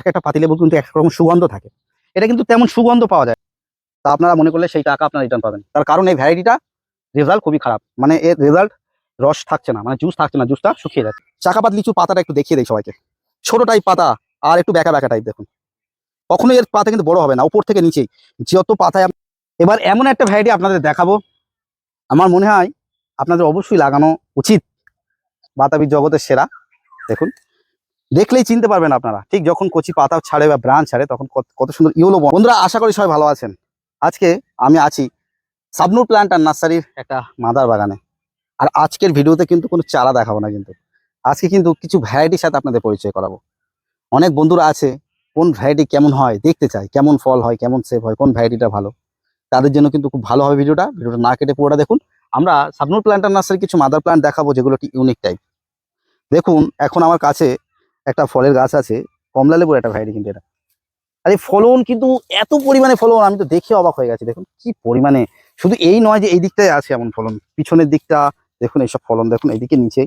এক একটা পাতিলেবু কিন্তু একরকম সুগন্ধ থাকে। এটা কিন্তু তেমন সুগন্ধ পাওয়া যায় তা আপনারা মনে করলে সেই টাকা আপনারা রিটার্ন পাবেন। তার কারণ এই ভ্যারাইটিটা রেজাল্ট খুবই খারাপ। মানে এর রেজাল্ট রস থাকছে না মানে জুস থাকছে না জুসটা শুকিয়ে যাচ্ছে। চাকাপাত লিচু পাতাটা একটু দেখিয়ে দেয় সবাইকে। ছোট টাইপ পাতা আর একটু ব্যাকা ব্যাকা টাইপ দেখুন। কখনোই এর পাতা কিন্তু বড় হবে না, উপর থেকে নিচেই। যত পাতায় এবার এমন একটা ভ্যারাইটি আপনাদের দেখাবো। আমার মনে হয় আপনাদের অবশ্যই লাগানো উচিত। বাতাবি জগতের সেরা। দেখুন। দেখলেই চিনতে পারবেন আপনারা। ঠিক যখন কচি পাতা ছাড়ে বা ব্রাঞ্চ ছাড়ে, তখন কত- সুন্দর ইউলো বন্ধুরা, আশা করি সবাই ভালো আছেন। আজকে আমি আছি সাবনুর প্ল্যান্ট আর নার্সারির একটা মাদার বাগানে। আর আজকের ভিডিওতে কিন্তু কোনো চারা দেখাবো না কিন্তু। আজকে কিন্তু কিছু ভ্যারাইটির সাথে আপনাদের পরিচয় করাবো। অনেক বন্ধুরা আছে, কোন ভ্যারাইটি কেমন হয়, দেখতে চায়, কেমন ফল হয়, কেমন সেভ হয়, কোন ভ্যারাইটিটা ভালো। তাদের জন্য কিন্তু খুব ভালো হবে ভিডিওটা। ভিডিওটা না কেটে পুরোটা দেখুন। আমরা সাবনুর প্ল্যান্টার নার্সারির কিছু মাদার প্ল্যান্ট দেখাবো যেগুলো একটি ইউনিক টাইপ। দেখুন, এখন আমার কাছে একটা ফলের গাছ আছে কমলা লেবুর একটা ভ্যারাইটি কিন্তু এটা। আর এই ফলন কিন্তু এত পরিমাণে ফলন, আমি তো দেখে অবাক হয়ে গেছি। দেখুন কি পরিমাণে, শুধু এই নয় যে এই দিকটায় আছে এমন ফলন, পিছনের দিকটা, দেখুন এইসব ফলন, দেখুন এইদিকে নিচে।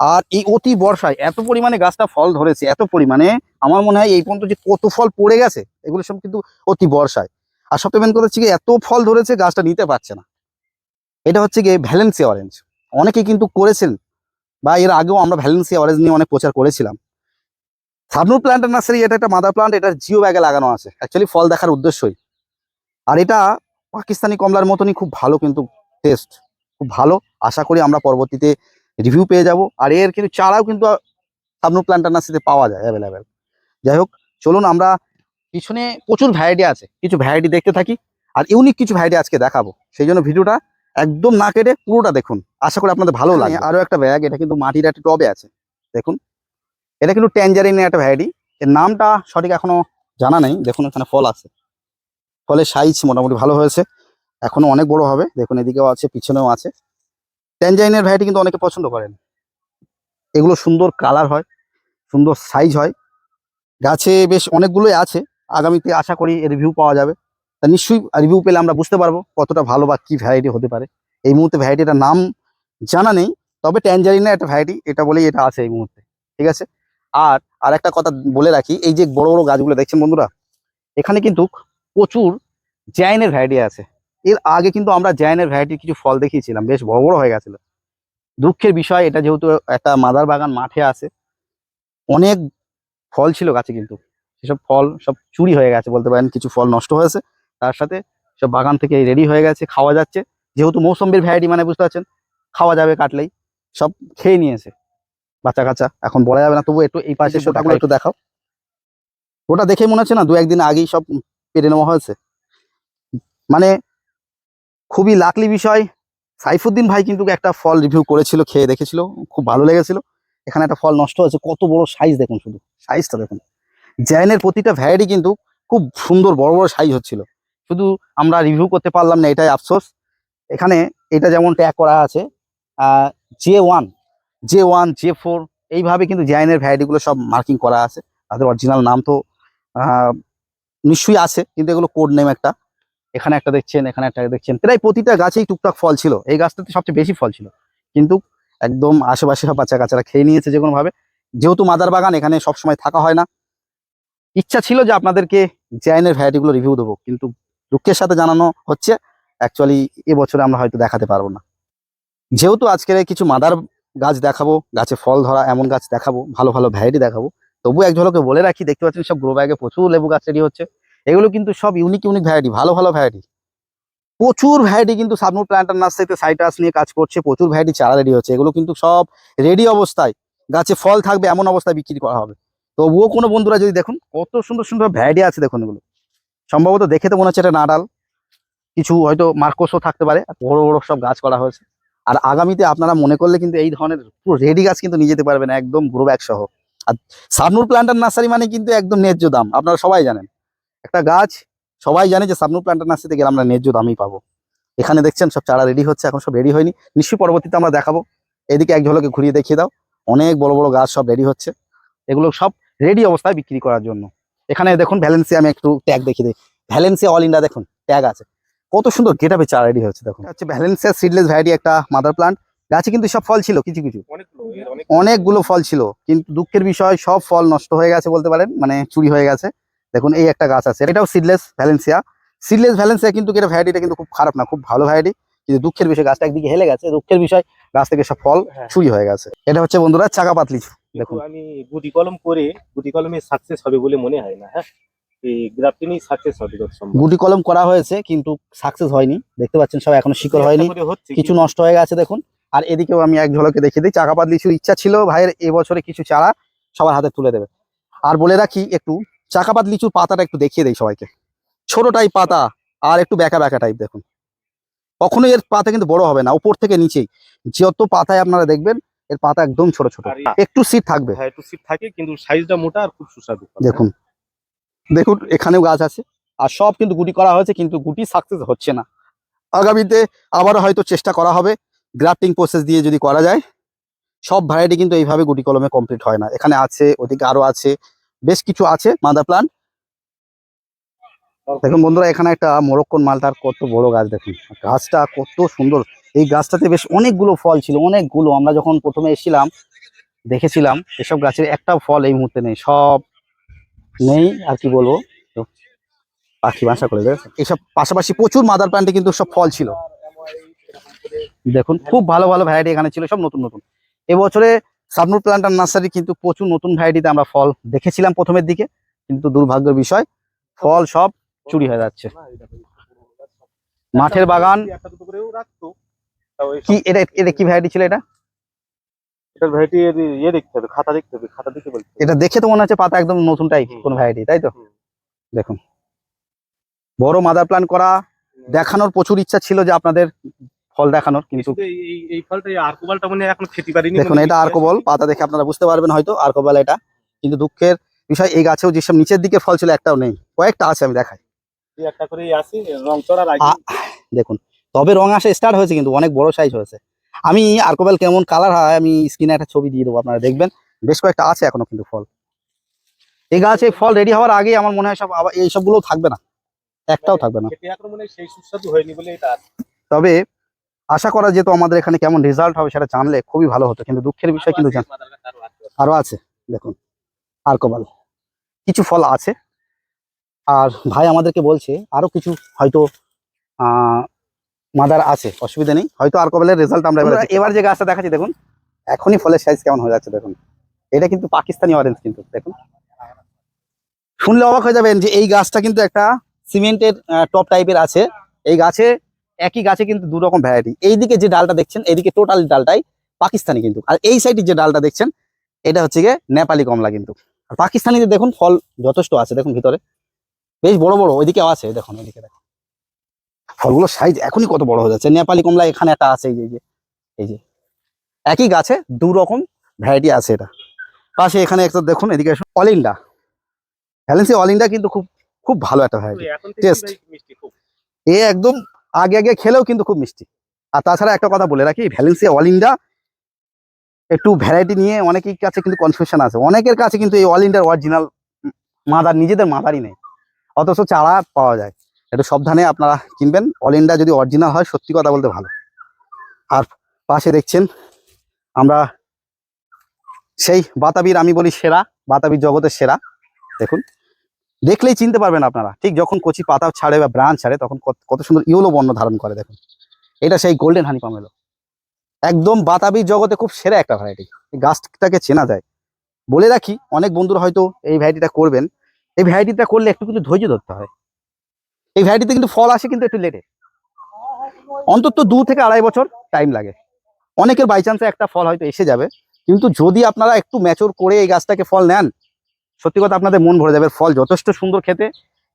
আর এই অতি বর্ষায় এত পরিমাণে গাছটা ফল ধরেছে, এত পরিমাণে, আমার মনে হয় এই পর্যন্ত যে কত ফল পড়ে গেছে, এগুলো সব কিন্তু অতি বর্ষায়। আর সবচেয়ে মেন কথা হচ্ছে কি এত ফল ধরেছে, গাছটা নিতে পারছে না। এটা হচ্ছে গিয়ে ভ্যালেন্সি অরেঞ্জ অনেকে কিন্তু করেছেন, বা এর আগেও আমরা ভ্যালেন্সি অরেঞ্জ নিয়ে অনেক প্রচার করেছিলাম। সাবনুর প্ল্যান্ট নার্সারি এটা একটা মাদার প্লান্ট এটা জিও ব্যাগে লাগানো আছে। অ্যাকচুয়ালি ফল দেখার উদ্দেশ্যই। আর এটা পাকিস্তানি কমলার মতনই খুব ভালো কিন্তু টেস্ট খুব ভালো। আশা করি আমরা পরবর্তীতে রিভিউ পেয়ে যাব। আর এর কিন্তু চারাও কিন্তু সাবনুর প্ল্যান্ট নার্সারিতে পাওয়া যায় অ্যাভেলেবেল যাই হোক চলুন আমরা পিছনে প্রচুর ভ্যারাইটি আছে। কিছু ভ্যারাইটি দেখতে থাকি আর ইউনিক কিছু ভ্যারাইটি আজকে দেখাবো। সেই জন্য ভিডিওটা একদম না কেটে পুরোটা দেখুন। আশা করি আপনাদের ভালো লাগে আরও একটা ব্যাগ এটা কিন্তু মাটির একটা টবে আছে। দেখুন। এটা কিন্তু ট্যাঞ্জারিনের একটা ভ্যারাইটি। এর নামটা সঠিক এখনও জানা নেই। দেখুন, এখানে ফল আছে। ফলের সাইজ মোটামুটি ভালো হয়েছে। এখনও অনেক বড় হবে। দেখুন, এদিকেও আছে, পিছনেও আছে। ট্যাঞ্জারিনের ভ্যারাইটি কিন্তু অনেকে পছন্দ করেন। এগুলো সুন্দর কালার হয়, সুন্দর সাইজ হয়। গাছে বেশ অনেকগুলোই আছে। আগামীতে আশা করি রিভিউ পাওয়া যাবে। তা নিশ্চয়ই রিভিউ পেলে আমরা বুঝতে পারব কতটা ভালো বা কি ভ্যারাইটি হতে পারে। এই মুহূর্তে ভ্যারাইটিটার নাম জানা নেই, তবে ট্যাঞ্জারিনা একটা ভ্যারাইটি, এটা বলেই এটা আছে এই মুহূর্তে। ঠিক আছে? আর আর একটা কথা বলে রাখি, এই যে বড় বড় গাছগুলো দেখছেন বন্ধুরা, এখানে কিন্তু প্রচুর জায়নের ভ্যারাইটি আছে। এর আগে কিন্তু আমরা জায়নের ভ্যারাইটির কিছু ফল দেখিয়েছিলাম, বেশ বড় বড় হয়ে গেছিল। দুঃখের বিষয়, এটা যেহেতু একটা মাদার বাগান মাঠে আছে, অনেক ফল ছিল গাছে কিন্তু। সেসব ফল সব চুরি হয়ে গেছে বলতে পারেন, কিছু ফল নষ্ট হয়েছে, তার সাথে সব বাগান থেকে রেডি হয়ে গেছে, খাওয়া যাচ্ছে। যেহেতু মৌসম্বির ভ্যারাইটি মানে বুঝতে পারছেন, খাওয়া যাবে কাটলেই, সব খেয়ে নিয়েছে। বাচ্চা কাচ্চা এখন বলা যাবে না তবু একটু এই পাশে গোটাগুলো একটু দেখাও। ওটা দেখে মনে হচ্ছে না দু একদিন আগেই সব পেরে নেওয়া হয়েছে। মানে খুবই লাকলি বিষয়। সাইফুদ্দিন ভাই কিন্তু একটা ফল রিভিউ করেছিল খেয়ে দেখেছিল খুব ভালো লেগেছিল। এখানে একটা ফল নষ্ট হয়েছে কত বড় সাইজ দেখুন শুধু সাইজটা দেখুন। জ্যানের প্রতিটা ভ্যারাইটি কিন্তু খুব সুন্দর বড় বড় সাইজ হচ্ছিল। শুধু আমরা রিভিউ করতে পারলাম না এটাই আফসোস। এখানে এটা যেমন ট্যাগ করা আছে J one J one J four এইভাবে কিন্তু জাইনের ভ্যারাইটিগুলো সব মার্কিং করা আছে। তাদের অরিজিনাল নাম তো নিশ্চয়ই আছে, কিন্তু এগুলো কোড নেম একটা। এখানে একটা দেখছেন, এখানে একটা দেখছেন। প্রায় প্রতিটা গাছেই টুকটাক ফল ছিল। এই গাছটাতে সবচেয়ে বেশি ফল ছিল। কিন্তু একদম আশেপাশে সব বাচ্চা কাচ্চারা খেয়ে নিয়েছে যে কোনোভাবে যেহেতু মাদার বাগান, এখানে সব সময় থাকা হয় না। ইচ্ছা ছিল যে আপনাদেরকে জাইনের ভ্যারাইটিগুলো রিভিউ দেবো, কিন্তু দুঃখের সাথে জানানো হচ্ছে অ্যাকচুয়ালি এবছরে আমরা হয়তো দেখাতে পারব না। যেহেতু আজকের কিছু মাদার গাছ দেখাবো, গাছে ফল ধরা, এমন গাছ দেখাবো, ভালো ভালো ভ্যারাইটি দেখাবো। তবু এক ঝলকে বলে রাখি, দেখতে পাচ্ছেন সব গ্রো ব্যাগে প্রচুর লেবু গাছ রেডি হচ্ছে। এগুলো কিন্তু সব ইউনিক ইউনিক ভ্যারাইটি ভালো ভালো ভ্যারাইটি প্রচুর ভ্যারাইটি কিন্তু সাবনুর প্ল্যান্টার নার্সারিতে সাইটাস নিয়ে কাজ করছে, প্রচুর ভ্যারাইটি চারা রেডি হচ্ছে। এগুলো কিন্তু সব রেডি অবস্থায়। গাছে ফল থাকবে, এমন অবস্থায় বিক্রি করা হবে। তবুও কোনো বন্ধুরা যদি দেখুন, কত সুন্দর সুন্দর ভ্যারাইটি আছে দেখুন এগুলো। সম্ভবত দেখে তো মনে হচ্ছে এটা নাডাল। কিছু হয়তো মার্কোসও থাকতে পারে, বড় বড় সব গাছ করা হয়েছে। আর আগামীতে আপনারা মনে করলে কিন্তু এই ধরনের পুরো রেডি গাছ কিন্তু নিয়ে যেতে পারবেন একদম গ্রো ব্যাগ সহ। আর সাবনুর প্ল্যান্টার নার্সারি মানে কিন্তু একদম ন্যায্য দাম, আপনারা সবাই জানেন। একটা গাছ, সবাই জানে যে সাবনুর প্ল্যান্টার নার্সারিতে গেলে আমরা ন্যায্য দামই পাবো। এখানে দেখছেন সব চারা রেডি হচ্ছে, এখন সব রেডি হয়নি। নিশ্চয়ই পরবর্তীতে আমরা দেখাবো। এদিকে এক ঝলকে ঘুরিয়ে দেখিয়ে দাও। অনেক বড় বড় গাছ সব রেডি হচ্ছে। এগুলো সব রেডি অবস্থায় বিক্রি করার জন্য। এখানে দেখুন, ভ্যালেন্সিয়া আমি একটু ট্যাগ দেখিয়ে দিই। ভ্যালেন্সিয়া অল ইন্ডিয়া দেখুন ট্যাগ আছে। কত সুন্দর গেট আপে চারা রেডি হচ্ছে দেখুন। এটা হচ্ছে ভ্যালেন্সিয়া সিডলেস ভ্যারাইটি একটা মাদার প্লান্ট গাছে কিন্তু সব ফল ছিল কিছু কিছু। অনেকগুলো ফল ছিল কিন্তু দুঃখের বিষয় সব ফল নষ্ট হয়ে গেছে বলতে পারেন মানে চুরি হয়ে গেছে। দেখুন এই একটা গাছ আছে এটাও সিডলেস ভ্যালেন্সিয়া সিডলেস ভ্যালেন্সিয়া কিন্তু এটা ভ্যারাইটিটা কিন্তু খুব খারাপ না খুব ভালো ভ্যারাইটি কিন্তু দুঃখের বিষয় গাছটা একদিকে হেলে গেছে দুঃখের বিষয় গাছ থেকে সব ফল হ্যাঁ। চুরি হয়ে গেছে। এটা হচ্ছে বন্ধুরা চাকা পাতলি দেখুন। আমি গুটি কলম করে গুটি কলমে সাকসেস হবে বলে মনে হয় না হ্যাঁ? এই গ্রাফটিনই সাকসেস হবে গুটি কলম করা হয়েছে কিন্তু সাকসেস হয়নি। দেখতে পাচ্ছেন সব এখনও শিকড় হয়নি। কিছু নষ্ট হয়ে গেছে দেখুন। আর এদিকেও আমি এক ঝলকে দেখিয়ে দিই চাকা পাত লিচুর ইচ্ছা ছিল ভাইয়ের এবছরে কিছু চারা সবার হাতে তুলে দেবে। আর বলে রাখি একটু চাকাপাত লিচুর পাতাটা একটু দেখিয়ে দেই সবাইকে। ছোট টাইপ পাতা আর একটু ব্যাকা ব্যাকা টাইপ দেখুন। কখনোই এর পাতা কিন্তু বড় হবে না উপর থেকে নিচেই। যত পাতায় আপনারা দেখবেন এর পাতা একদম ছোট ছোট। একটু সিট থাকবে। হ্যাঁ একটু সিট থাকে কিন্তু সাইজটা মোটা আর খুব সুস্বাদু। দেখুন। দেখুন, এখানেও গাছ আছে। আর সব কিন্তু গুটি করা হয়েছে, কিন্তু গুটি সাকসেস হচ্ছে না। আগামীতে আবারও হয়তো চেষ্টা করা হবে গ্রাফটিং প্রসেস দিয়ে যদি করা যায়, সব ভ্যারাইটি কিন্তু এইভাবে গুটি কলমে কমপ্লিট হয় না। এখানে আছে, ওদিকে আরও আছে, বেশ কিছু আছে মাদার প্লান্ট দেখুন বন্ধুরা, এখানে একটা মোরক্কন মালটার কত বড় গাছ, দেখুন। গাছটা কত সুন্দর। এই গাছটাতে বেশ অনেকগুলো ফল ছিল, অনেকগুলো। আমরা যখন প্রথমে এসেছিলাম, দেখেছিলাম, এসব গাছের একটা ফল এই মুহূর্তে নেই, সব নেই আর কি বলব? পাখি বাসা করে এইসব পাশাপাশি প্রচুর মাদার প্লান্টে কিন্তু সব ফল ছিল। দেখুন খুব ভালো ভালো ভ্যারাইটি এখানে ছিল সব নতুন নতুন। এবছরে সাবনুর প্লান্টার নার্সারি কিন্তু প্রচুর নতুন ভ্যারাইটিতে আমরা ফল দেখেছিলাম প্রথমের দিকে কিন্তু দুর্ভাগ্যের বিষয় ফল সব চুরি হয়ে যাচ্ছে। মাঠের বাগান কি এটা এটা কি ভ্যারাইটি ছিল এটা? এটার ভ্যারাইটি ইয়ে দেখতে হবে খাতা দেখতে হবে খাতা দেখে বলতে এটা দেখে তো মনে হচ্ছে পাতা একদম নতুন টাইপ। কোন ভ্যারাইটি তাই তো? দেখুন। বড় মাদার প্ল্যান করা দেখানোর প্রচুর ইচ্ছা ছিল যে আপনাদের ফল দেখানোর কিন্তু এই ফলটা আর্কোবালটা মানে এখন খেতে পারিনি দেখুন এটা আর্কোবল পাতা দেখে আপনারা বুঝতে পারবেন হয়তো আর্কোবল এটা। কিন্তু দুঃখের বিষয় এই গাছেও যেসব নিচের দিকে ফল ছিল একটাও নেই। কয়েকটা আছে আমি দেখাই। একটা করে আসি রং চড়ার দেখুন তবে রং আসা স্টার্ট হয়েছে কিন্তু অনেক বড় সাইজ হয়েছে। আমি আর্কোবেল কেমন কালার হয় আমি স্ক্রিনে একটা ছবি দিয়ে দেবো আপনারা দেখবেন। বেশ কয়েকটা আছে এখনও কিন্তু ফল। এই গাছে ফল রেডি হওয়ার আগে আমার মনে হয় সব আবার এই সবগুলো থাকবে না। একটাও থাকবে না। তবে আশা করা যেত আমাদের এখানে কেমন রেজাল্ট হবে সেটা জানলে খুবই ভালো হতো কিন্তু দুঃখের বিষয় কিন্তু জান- আরও আছে। দেখুন আর্কোবাল। কিছু ফল আছে। আর ভাই আমাদেরকে বলছে আরও কিছু হয়তো আহ, মাদার আছে অসুবিধা নেই। হয়তো আর আর্কোবালের রেজাল্ট আমরা এবার এবার যে গাছটা দেখাচ্ছি দেখুন। এখনই ফলের সাইজ কেমন হয়ে যাচ্ছে দেখুন। এটা কিন্তু পাকিস্তানি অরেঞ্জ কিন্তু দেখুন। শুনলে অবাক হয়ে যাবেন যে এই গাছটা কিন্তু একটা সিমেন্টের টপ টাইপের আছে। এই গাছে একই গাছে কিন্তু দু রকম ভ্যারাইটি এইদিকে যে ডালটা দেখছেন এইদিকে টোটাল ডালটাই পাকিস্তানি কিন্তু। আর এই সাইডে যে ডালটা দেখছেন এটা হচ্ছে গিয়ে নেপালি কমলা কিন্তু। আর পাকিস্তানিতে দেখুন ফল যথেষ্ট আছে দেখুন ভিতরে। বেশ বড় বড় ওইদিকেও আছে দেখুন ওইদিকে দেখুন। ফলগুলোর সাইজ এখনই কত বড় হয়ে যাচ্ছে। নেপালি কমলা এখানে একটা আছে এই যে এই যে একই গাছে দু রকম ভ্যারাইটি আছে এটা। পাশে এখানে একটা দেখুন এদিকে অলিন্ডা। ভ্যালেন্সি অলিন্ডা কিন্তু খুব খুব ভালো একটা ভ্যারাইটি খুব। এ একদম আগে আগে খেলেও কিন্তু খুব মিষ্টি। আর তাছাড়া একটা কথা বলে রাখি ভ্যালেন্সি অল ইন্ডিয়া একটু ভ্যারাইটি নিয়ে অনেকের কাছে কিন্তু কনফিউশন আছে। অনেকের কাছে কিন্তু এই অল ইন্ডিয়ার অরিজিনাল মাদার নিজেদের মাদারই নেই। অথচ চারা পাওয়া যায়। একটু সাবধানে আপনারা কিনবেন। অল ইন্ডিয়া যদি অরিজিনাল হয়, সত্যি কথা বলতে ভালো। আর পাশে দেখছেন, আমরা সেই বাতাবির, আমি বলি সেরা, বাতাবির জগতের সেরা। দেখুন, দেখলেই চিনতে পারবেন আপনারা। ঠিক যখন কচি পাতা ছাড়ে বা ব্রাঞ্চ ছাড়ে, তখন কত- সুন্দর ইউলো বর্ণ ধারণ করে, দেখুন। এটা সেই গোল্ডেন হানি পামেলো একদম বাতাবি জগতে খুব সেরা একটা ভ্যারাইটি এই গাছটাকে চেনা যায়। বলে রাখি, অনেক বন্ধুরা হয়তো এই ভ্যারাইটিটা করবেন। এই ভ্যারাইটিটা করলে একটু কিন্তু ধৈর্য ধরতে হয়। এই ভ্যারাইটিতে কিন্তু ফল আসে কিন্তু একটু লেটে অন্তত দু থেকে আড়াই বছর টাইম লাগে। অনেকের বাই চান্সে একটা ফল হয়তো এসে যাবে। কিন্তু যদি আপনারা একটু ম্যাচুর করে এই গাছটাকে ফল নেন, সত্যি কথা আপনাদের মন ভরে যাবে। ফল যথেষ্ট সুন্দর খেতে।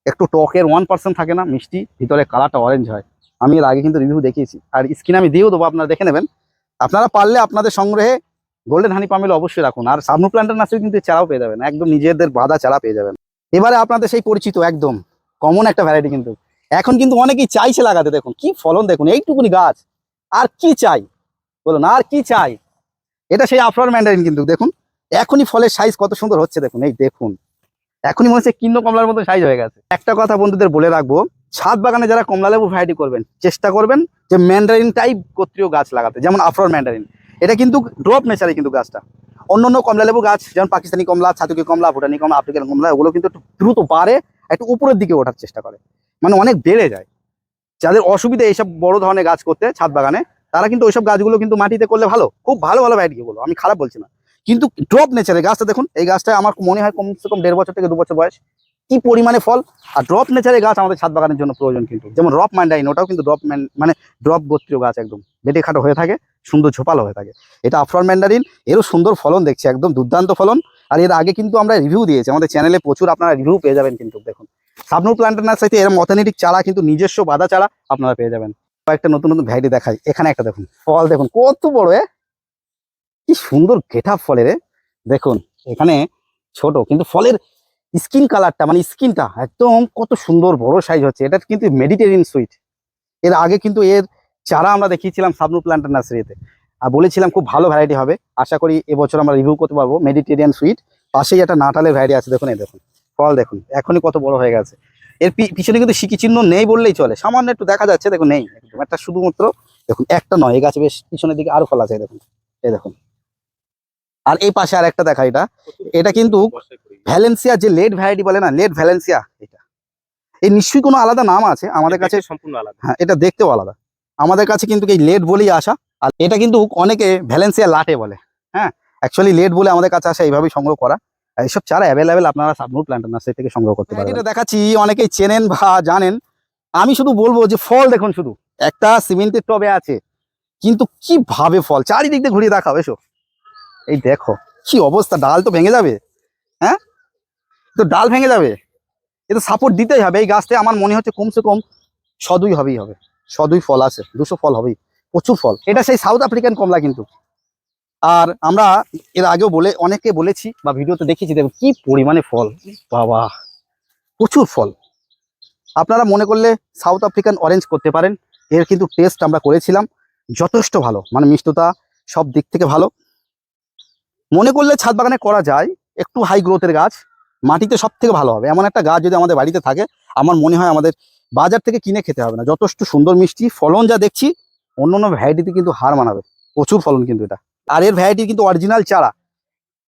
একটু টকের ওয়ান পার্সেন্ট থাকে না, মিষ্টি, ভিতরে কালারটা অরেঞ্জ হয়। আমি এর আগে কিন্তু রিভিউ দেখিয়েছি। আর স্ক্রিনে আমি দিয়েও দেবো, আপনারা দেখে নেবেন। আপনারা পারলে আপনাদের সংগ্রহে গোল্ডেন হানি পামেল অবশ্যই রাখুন। আর সাবনু প্ল্যান্টের নার্সারি কিন্তু চারাও পেয়ে যাবেন। একদম নিজেদের বাঁধা চারা পেয়ে যাবেন। এবারে আপনাদের সেই পরিচিত, একদম। কমন একটা ভ্যারাইটি কিন্তু। এখন কিন্তু অনেকেই চাইছে লাগাতে, দেখুন, কি ফলন, দেখুন, এইটুকুনি গাছ। আর কি চাই? বলুন, আর কি চাই? এটা সেই আফরার ম্যান্ডারিন কিন্তু, দেখুন। এখনই ফলের সাইজ কত সুন্দর হচ্ছে, দেখুন, এই দেখুন। এখনই মনে হচ্ছে কিন্ন কমলার মতো সাইজ হয়ে গেছে। একটা কথা বন্ধুদের বলে রাখব, ছাদ বাগানে যারা কমলা লেবু ভ্যারাইটি করবেন, চেষ্টা করবেন যে ম্যান্ডারিন টাইপ গোত্রীয় গাছ লাগাতে, যেমন আফরন ম্যান্ডারিন এটা কিন্তু ড্রপ নেচারে কিন্তু গাছটা। অন্য অন্য কমলা লেবু গাছ, যেমন পাকিস্তানি কমলা, ছাতুকি কমলা, ভুটানি কমলা, আফ্রিকান কমলা, ওগুলো কিন্তু একটু দ্রুত বাড়ে, একটু উপরের দিকে ওঠার চেষ্টা করে। মানে অনেক বেড়ে যায়। যাদের অসুবিধা এইসব বড় ধরনের গাছ করতে, ছাদ বাগানে, তারা কিন্তু ওইসব গাছগুলো কিন্তু মাটিতে করলে ভালো, খুব ভালো ভালো ভ্যারাইটি এগুলো আমি খারাপ বলছি না। কিন্তু ড্রপ নেচারে গাছটা দেখুন, এই গাছটা আমার মনে হয় কমসে কম দেড় বছর থেকে দু বছর বয়স, কি পরিমাণে ফল, আর ড্রপ নেচারে গাছ আমাদের ছাদ বাগানের জন্য প্রয়োজন কিন্তু। যেমন রপ ম্যান্ডাইন ওটাও কিন্তু ড্রপ মানে ড্রপ গোত্রীয় গাছ একদম, বেটে খাটো হয়ে থাকে। সুন্দর ঝোপালো হয়ে থাকে। এটা আফরান ম্যান্ডারিন, এরও সুন্দর ফলন দেখছি, একদম দুর্দান্ত ফলন। আর এর আগে কিন্তু আমরা রিভিউ দিয়েছি, আমাদের চ্যানেলে প্রচুর আপনারা রিভিউ পেয়ে যাবেন কিন্তু, দেখুন। সাবনুর প্ল্যান্টের নার্সারিতে এরকম অথেন্টিক চারা কিন্তু নিজস্ব বাদা চারা আপনারা পেয়ে যাবেন। কয়েকটা নতুন নতুন ভ্যারাইটি দেখাই, এখানে একটা দেখুন, ফল দেখুন, কত বড় এ! কি সুন্দর গেট আপ ফলের। দেখুন, এখানে ছোট, কিন্তু ফলের স্কিন কালারটা মানে স্কিনটা একদম কত সুন্দর বড় সাইজ হচ্ছে, এটা কিন্তু মেডিটেরিয়ান সুইট এর আগে কিন্তু এর চারা আমরা দেখিয়েছিলাম সাবনু প্ল্যান্টার নার্সারিতে আর বলেছিলাম খুব ভালো ভ্যারাইটি হবে আশা করি এবছর আমরা রিভিউ করতে পারব মেডিটেরিয়ান সুইট পাশেই একটা নাটালের ভ্যারাইটি আছে দেখুন এই দেখুন ফল দেখুন এখনই কত বড় হয়ে গেছে। এর পিছনে কিন্তু সিকি চিহ্ন নেই বললেই চলে সামান্য একটু দেখা যাচ্ছে দেখুন নেই একদম একটা শুধুমাত্র দেখুন একটা নয় এই গাছে বেশ পিছনের দিকে আরও ফল আছে দেখুন এই দেখুন। আর এই পাশে আর একটা দেখা এটা এটা কিন্তু। ভ্যালেন্সিয়া যে লেড ভ্যারাইটি বলে না লেট ভ্যালেন্সিয়া এটা। এই নিশ্চয়ই কোনো আলাদা নাম আছে আমাদের কাছে সম্পূর্ণ আলাদা। হ্যাঁ এটা দেখতেও আলাদা। আমাদের কাছে কিন্তু এই লেট বলেই আসা। আর এটা কিন্তু অনেকে ভ্যালেন্সিয়া লাটে বলে। হ্যাঁ অ্যাকচুয়ালি লেট বলে আমাদের কাছে আসা এইভাবেই সংগ্রহ করা। এইসব চারা অ্যাভেলেবেল আপনারা সাবনুর প্ল্যান্টার নার্সারি থেকে সংগ্রহ করতে পারেন এটা দেখাচ্ছি অনেকেই চেনেন বা জানেন। আমি শুধু বলব যে ফল দেখুন শুধু। একটা সিমেন্টের টবে আছে। কিন্তু কি ভাবে ফল? চারিদিক দিয়ে ঘুরিয়ে দেখাও এসো। এই দেখো কি অবস্থা ডাল তো ভেঙে যাবে। হ্যাঁ তো ডাল ভেঙে যাবে। এ তো সাপোর্ট দিতেই হবে। এই গাছটা আমার মনে হচ্ছে কমসে কম সদুই হবেই হবে। সদুই ফল আছে, দুশো ফল হবেই, প্রচুর ফল। এটা সেই সাউথ আফ্রিকান কমলা কিন্তু। আর আমরা এর আগেও বলে অনেকে বলেছি বা ভিডিওতে দেখেছি দেখুন কি পরিমাণে ফল, বাবা, প্রচুর ফল। আপনারা মনে করলে সাউথ আফ্রিকান অরেঞ্জ করতে পারেন, এর কিন্তু টেস্ট আমরা করেছিলাম, যথেষ্ট ভালো মানে মিষ্টতা সব দিক থেকে ভালো। মনে করলে ছাদ বাগানে করা যায়, একটু হাই গ্রোথের গাছ, মাটিতে সব থেকে ভালো হবে। এমন একটা গাছ যদি আমাদের বাড়িতে থাকে, আমার মনে হয় আমাদের বাজার থেকে কিনে খেতে হবে না। যথেষ্ট সুন্দর মিষ্টি, ফলন যা দেখছি, অন্য অন্য ভ্যারাইটিতে কিন্তু হার মানাবে। প্রচুর ফলন কিন্তু এটা। আর এর ভ্যারাইটি কিন্তু অরিজিনাল চারা।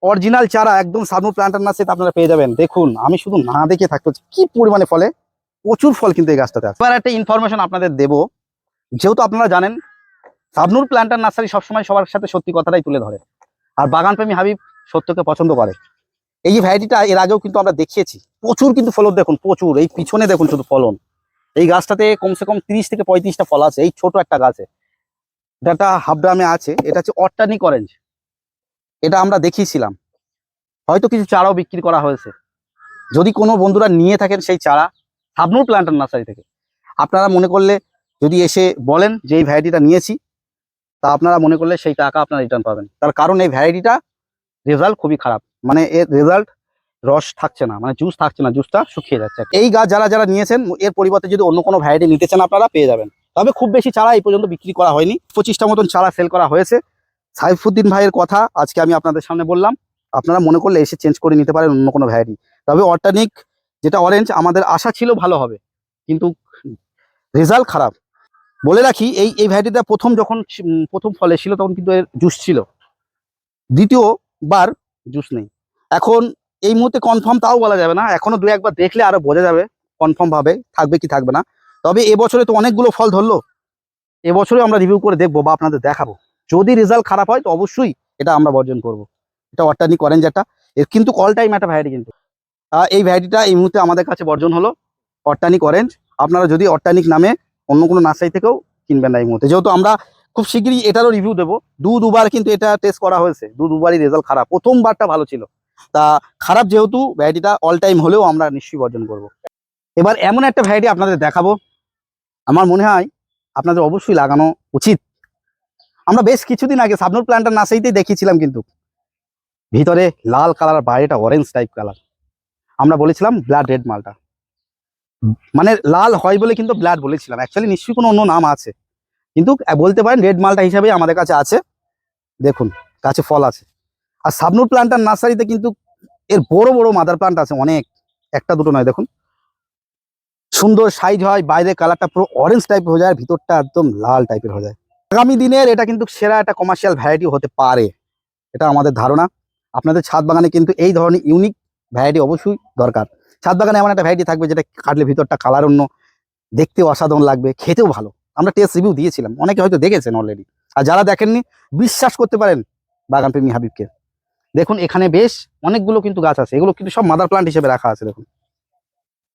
অরিজিনাল চারা একদম সাবনু প্লান্টার না সেটা আপনারা পেয়ে যাবেন। দেখুন, আমি শুধু না দেখে থাকতে হচ্ছে, কি পরিমাণে ফলে? প্রচুর ফল কিন্তু এই গাছটাতে আছে। এবার একটা ইনফরমেশন আপনাদের দেব। যেহেতু আপনারা জানেন, সাবনুর প্লান্টার নার্সারি সবসময় সবার সাথে সত্যি কথাটাই তুলে ধরে। আর বাগানপ্রেমী হাবিব সত্যকে পছন্দ করে। এই যে ভ্যারাইটিটা এর আগেও কিন্তু আমরা দেখিয়েছি। প্রচুর কিন্তু ফলন দেখুন, প্রচুর। এই পিছনে দেখুন শুধু ফলন। এই গাছটাতে কমসে কম তিরিশ থেকে পঁয়ত্রিশটা ফল আছে, এই ছোট একটা গাছে। এটা একটা আছে, এটা হচ্ছে অর্টানিক অরেঞ্জ। এটা আমরা দেখিয়েছিলাম। হয়তো কিছু চারাও বিক্রি করা হয়েছে। যদি কোনো বন্ধুরা নিয়ে থাকেন সেই চারা, সাবনুর প্ল্যান্টার নার্সারি থেকে। আপনারা মনে করলে যদি এসে বলেন যে এই ভ্যারাইটিটা নিয়েছি, তা আপনারা মনে করলে সেই টাকা আপনারা রিটার্ন পাবেন। তার কারণ এই ভ্যারাইটিটা রেজাল্ট খুবই খারাপ। মানে এর রেজাল্ট রস থাকছে না মানে জুস থাকছে না জুসটা শুকিয়ে যাচ্ছে এই গাছ যারা যারা নিয়েছেন, এর পরিবর্তে যদি অন্য কোনো ভ্যারাইটি নিতে চান, আপনারা পেয়ে যাবেন। তবে খুব বেশি চারা এই পর্যন্ত বিক্রি করা হয়নি। পঁচিশটা মতন চারা সেল করা হয়েছে। সাইফুদ্দিন ভাইয়ের কথা আজকে আমি আপনাদের সামনে বললাম। আপনারা মনে করলে এসে চেঞ্জ করে নিতে পারেন অন্য কোনো ভ্যারাইটি তবে অর্টানিক যেটা অরেঞ্জ আমাদের আশা ছিল ভালো হবে, কিন্তু রেজাল্ট খারাপ। বলে রাখি, এই এই ভ্যারাইটিটা প্রথম যখন প্রথম ফলে ছিল, তখন কিন্তু এর জুস ছিল। দ্বিতীয়বার জুস নেই। এখন এই মুহূর্তে কনফার্ম তাও বলা যাবে না। এখনও দু একবার দেখলে আরও বোঝা যাবে কনফার্ম ভাবে থাকবে কি থাকবে না। তবে এবছরে তো অনেকগুলো ফল ধরলো। এবছরে আমরা রিভিউ করে দেখব বা আপনাদের দেখাবো। যদি রেজাল্ট খারাপ হয় তো অবশ্যই এটা আমরা বর্জন করব। এটা অর্টানিক অরেঞ্জ একটা। এর কিন্তু অল টাইম একটা ভ্যারাইটি কিন্তু। এই ভ্যারাইটিটা এই মুহূর্তে আমাদের কাছে বর্জন হলো অর্টানিক অরেঞ্জ আপনারা যদি অর্টানিক নামে অন্য কোনো নার্সারি থেকেও কিনবেন না এই মুহূর্তে। যেহেতু আমরা খুব শীঘ্রই এটারও রিভিউ দেবো। দু দুবার কিন্তু এটা টেস্ট করা হয়েছে। দু দুবারই রেজাল্ট খারাপ। প্রথমবারটা ভালো ছিল। তা খারাপ যেহেতু ভ্যারাইটিটা অল টাইম হলেও আমরা নিশ্চয়ই বর্জন করব। এবার এমন একটা ভ্যারাইটি আপনাদের দেখাবো। আমার মনে হয় আপনাদের অবশ্যই লাগানো উচিত। আমরা বেশ কিছুদিন আগে সাবনুর প্ল্যান্টার নার্সারিতেই দেখিয়েছিলাম কিন্তু। ভিতরে লাল কালার বাইরেটা অরেঞ্জ টাইপ কালার আমরা বলেছিলাম ব্লাড রেড মালটা। মানে লাল হয় বলে কিন্তু ব্লাড বলেছিলাম। অ্যাকচুয়ালি নিশ্চয়ই কোনো অন্য নাম আছে। কিন্তু বলতে পারেন রেড মালটা হিসাবেই আমাদের কাছে আছে। দেখুন গাছে ফল আছে। আর সাবনুর প্ল্যান্টার নার্সারিতে কিন্তু এর বড় বড় মাদার প্লান্ট আছে অনেক। একটা দুটো নয়, দেখুন। সুন্দর সাইজ হয়, বাইরে কালারটা পুরো অরেঞ্জ টাইপের হয়ে যায় ভিতরটা একদম লাল টাইপের হয়ে যায়। আগামী দিনের এটা কিন্তু সেরা একটা কমার্শিয়াল ভ্যারাইটি হতে পারে। এটা আমাদের ধারণা। আপনাদের ছাদ বাগানে কিন্তু এই ধরনের ইউনিক ভ্যারাইটি অবশ্যই দরকার। ছাদ বাগানে এমন একটা ভ্যারাইটি থাকবে যেটা কাটলে ভিতরটা কালার অন্য, দেখতেও অসাধারণ লাগবে, খেতেও ভালো। আমরা টেস্ট রিভিউ দিয়েছিলাম, অনেকে হয়তো দেখেছেন অলরেডি আর যারা দেখেননি, বিশ্বাস করতে পারেন বাগান প্রেমী হাবিবকে। দেখুন, এখানে বেশ অনেকগুলো কিন্তু গাছ আছে। এগুলো কিন্তু সব মাদার প্লান্ট হিসেবে রাখা আছে, দেখুন।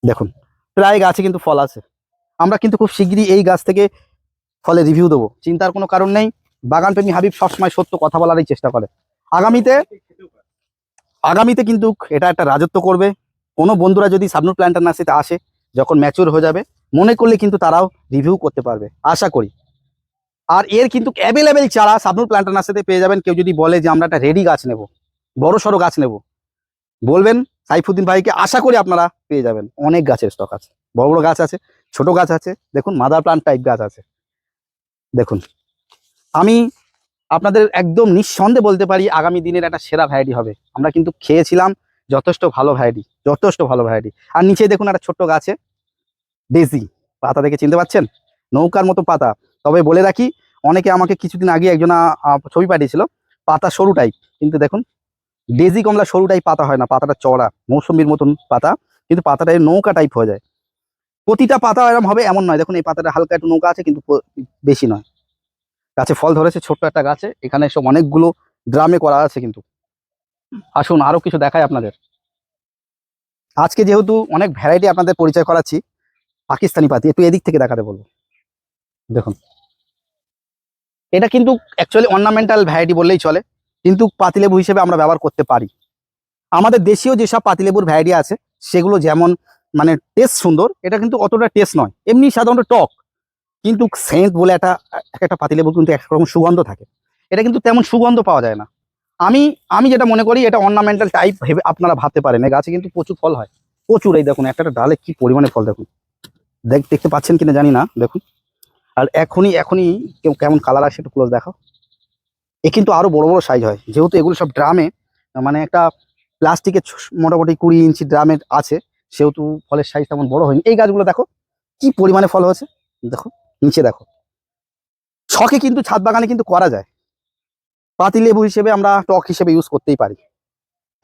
দেখুন, প্রায় গাছে কিন্তু ফল আছে। আমরা কিন্তু খুব শিগগিরই এই গাছ থেকে ফলে রিভিউ দেবো। চিন্তার কোনো কারণ নেই। বাগান প্রেমী হাবিব সবসময় সত্য কথা বলারই চেষ্টা করে। আগামীতে আগামীতে কিন্তু এটা একটা রাজত্ব করবে। কোনো বন্ধুরা যদি সাবনুর প্ল্যান্টার নার্সারিতে আসে যখন ম্যাচিওর হয়ে যাবে, মনে করলে কিন্তু তারাও রিভিউ করতে পারবে। আশা করি। আর এর কিন্তু অ্যাভেলেবেল চারা সাবনুর প্ল্যান্টার নার্সারিতে পেয়ে যাবেন। কেউ যদি বলে যে আমরা একটা রেডি গাছ নেব। বড় সড়ো গাছ নেব। বলবেন সাইফুদ্দিন ভাইকে আশা করি আপনারা পেয়ে যাবেন। অনেক গাছের স্টক আছে। বড় বড় গাছ আছে, ছোট গাছ আছে, দেখুন মাদার প্লান্ট টাইপ গাছ আছে। দেখুন, আমি আপনাদের একদম নিঃসন্দেহে বলতে পারি আগামী দিনের একটা সেরা ভ্যারাইটি হবে। আমরা কিন্তু খেয়েছিলাম যথেষ্ট ভালো ভ্যারাইটি যথেষ্ট ভালো ভ্যারাইটি আর নিচে দেখুন একটা ছোট্ট গাছে ডেজি পাতা দেখে চিনতে পাচ্ছেন? নৌকার মতো পাতা। তবে বলে রাখি, অনেকে আমাকে কিছুদিন আগে একজনা ছবি পাঠিয়েছিল, পাতা সরু টাইপ কিন্তু দেখুন ডেজি কমলা সরু টাইপ পাতা হয় না, পাতাটা চড়া, মৌসুমির মতন পাতা, কিন্তু পাতাটা নৌকা টাইপ হয়ে যায়। প্রতিটা পাতা এরকম হবে এমন নয়, দেখুন এই পাতাটা হালকা একটু নৌকা আছে, কিন্তু বেশি নয়। গাছে ফল ধরেছে, ছোট্ট একটা গাছে, এখানে সব অনেকগুলো ড্রামে করা আছে কিন্তু। আসুন, আরও কিছু দেখায় আপনাদের। আজকে যেহেতু অনেক ভ্যারাইটি আপনাদের পরিচয় করাচ্ছি, পাকিস্তানি পাতি, একটু এদিক থেকে দেখাতে বলব। দেখুন। এটা কিন্তু অ্যাকচুয়ালি অর্নামেন্টাল ভ্যারাইটি বললেই চলে। কিন্তু পাতিলেবু হিসেবে আমরা ব্যবহার করতে পারি। আমাদের দেশীয় যেসব পাতিলেবুর ভ্যারাইটি আছে, সেগুলো যেমন মানে টেস্ট সুন্দর, এটা কিন্তু অতটা টেস্ট নয়। এমনি সাধারণত টক, কিন্তু সেন্ট বলে একটা এক একটা পাতিলেবু কিন্তু একরকম সুগন্ধ থাকে। এটা কিন্তু তেমন সুগন্ধ পাওয়া যায় না। আমি আমি যেটা মনে করি, এটা অর্নামেন্টাল টাইপ ভেবে আপনারা ভাবতে পারেন। এই গাছে কিন্তু প্রচুর ফল হয়। প্রচুর, এই দেখুন, একটা ডালে কি পরিমাণে ফল দেখুন। দেখ, দেখতে পাচ্ছেন কিনা জানি না, দেখুন। আর এখনই এখনই কেমন কালার আসে একটু ক্লোজ দেখাও। এ কিন্তু আরও বড় বড় সাইজ হয়। যেহেতু এগুলো সব ড্রামে মানে একটা প্লাস্টিকের মোটামুটি কুড়ি ইঞ্চি ড্রামের আছে, সেহেতু ফলের সাইজ তেমন বড় হয়নি। এই গাছগুলো দেখো, কি পরিমাণে ফল হয়েছে? দেখো, নিচে দেখো। ছকে কিন্তু ছাদ বাগানে কিন্তু করা যায়। পাতি লেবু হিসেবে আমরা টক হিসেবে ইউজ করতেই পারি।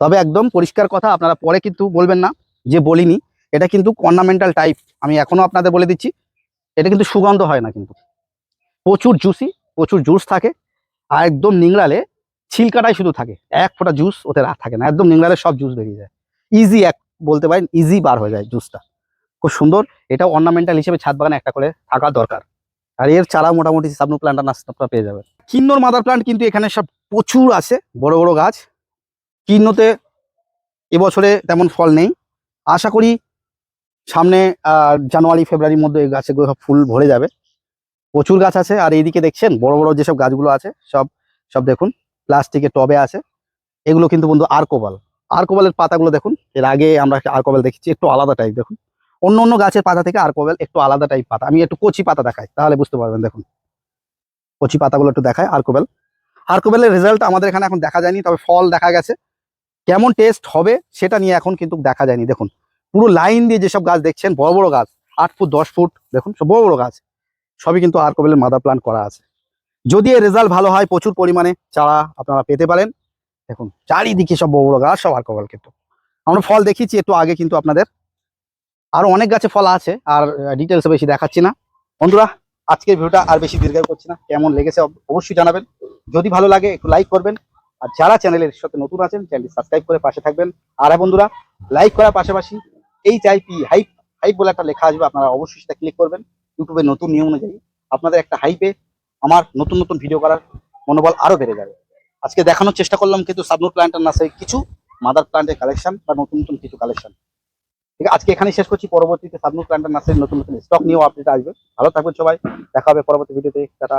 তবে একদম পরিষ্কার কথা, আপনারা পরে কিন্তু বলবেন না, যে বলিনি। এটা কিন্তু অর্নামেন্টাল টাইপ আমি এখনও আপনাদের বলে দিচ্ছি। এটা কিন্তু সুগন্ধ হয় না কিন্তু। প্রচুর জুসি প্রচুর জুস থাকে। আর একদম নিংড়ালে ছিলকাটাই শুধু থাকে। এক ফোঁটা জুস ওতে আর থাকে না। একদম নিংড়ালে সব জুস বেরিয়ে যায়। ইজি এক, বলতে পারেন ইজি বার হয়ে যায় জুসটা খুব সুন্দর। এটা অর্নামেন্টাল হিসেবে ছাদ বাগানে একটা করে থাকা দরকার। আর এর চারা মোটামুটি সাবনু প্ল্যান্টার নাস্তা পেয়ে যাবে কিন্নর মাদার প্ল্যান্ট কিন্তু এখানে সব প্রচুর আছে। বড় বড় গাছ। কিন্নতে এবছরে তেমন ফল নেই। আশা করি সামনে জানুয়ারি, ফেব্রুয়ারির মধ্যে এই সব ফুল ভরে যাবে। প্রচুর গাছ আছে, আর এইদিকে দেখছেন বড় বড় যেসব গাছগুলো আছে, সব সব দেখুন প্লাস্টিকের টবে আছে। এগুলো কিন্তু বন্ধু আরকোবাল। আরকোবালের পাতাগুলো দেখুন, এর আগে আমরা আরকোবাল দেখেছি, একটু আলাদা টাইপ দেখুন। অন্য অন্য গাছের পাতা থেকে আরকোবাল একটু আলাদা টাইপ পাতা। আমি একটু কচি পাতা দেখাই, তাহলে বুঝতে পারবেন, দেখুন। কচি পাতাগুলো একটু দেখায় আরকোবেল। আরকোবেলের রেজাল্ট আমাদের এখানে এখন দেখা যায়নি, তবে ফল দেখা গেছে। কেমন টেস্ট হবে সেটা নিয়ে এখন কিন্তু দেখা যায়নি, দেখুন। পুরো লাইন দিয়ে যেসব গাছ দেখছেন, বড় বড় গাছ, আট ফুট, দশ ফুট, দেখুন, সব বড় বড় গাছ। সবই কিন্তু আর আরকোবেলের মাদার প্লান্ট করা আছে। যদি এর রেজাল্ট ভালো হয়, প্রচুর পরিমাণে চারা আপনারা পেতে পারেন। দেখুন, চারিদিকে সব বড় বড় গাছ, সব আর আরকোবেল কিন্তু আমরা ফল দেখিয়েছি, একটু আগে কিন্তু আপনাদের। আরও অনেক গাছে ফল আছে, আর ডিটেলসে বেশি দেখাচ্ছি না। বন্ধুরা, আজকের ভিডিওটা আর বেশি দীর্ঘায়ু করছি না। কেমন লেগেছে অবশ্যই জানাবেন। যদি ভালো লাগে, একটু লাইক করবেন। আর যারা চ্যানেলের সাথে নতুন আছেন চ্যানেলটি সাবস্ক্রাইব করে পাশে থাকবেন। আর হ্যাঁ বন্ধুরা লাইক করার পাশাপাশি এইচ আইপি হাইপ হাইপ বলে একটা লেখা আসবে, আপনারা অবশ্যই সেটা ক্লিক করবেন। ইউটিউবের নতুন নিয়ম অনুযায়ী আপনাদের একটা হাইপে আমার নতুন নতুন ভিডিও করার মনোবল আরও বেড়ে যাবে। আজকে দেখানোর চেষ্টা করলাম কিন্তু সাবনুর প্ল্যান্টের না সেই কিছু মাদার প্ল্যান্টের কালেকশন বা নতুন নতুন কিছু কালেকশন ঠিক আছে, আজকে এখানে শেষ করছি। পরবর্তীতে সাবনুর প্ল্যান্টের নার্সারির নতুন নতুন স্টক নিয়েও আপডেট আসবে। ভালো থাকবেন সবাই। দেখা হবে পরবর্তী ভিডিওতে টাটা।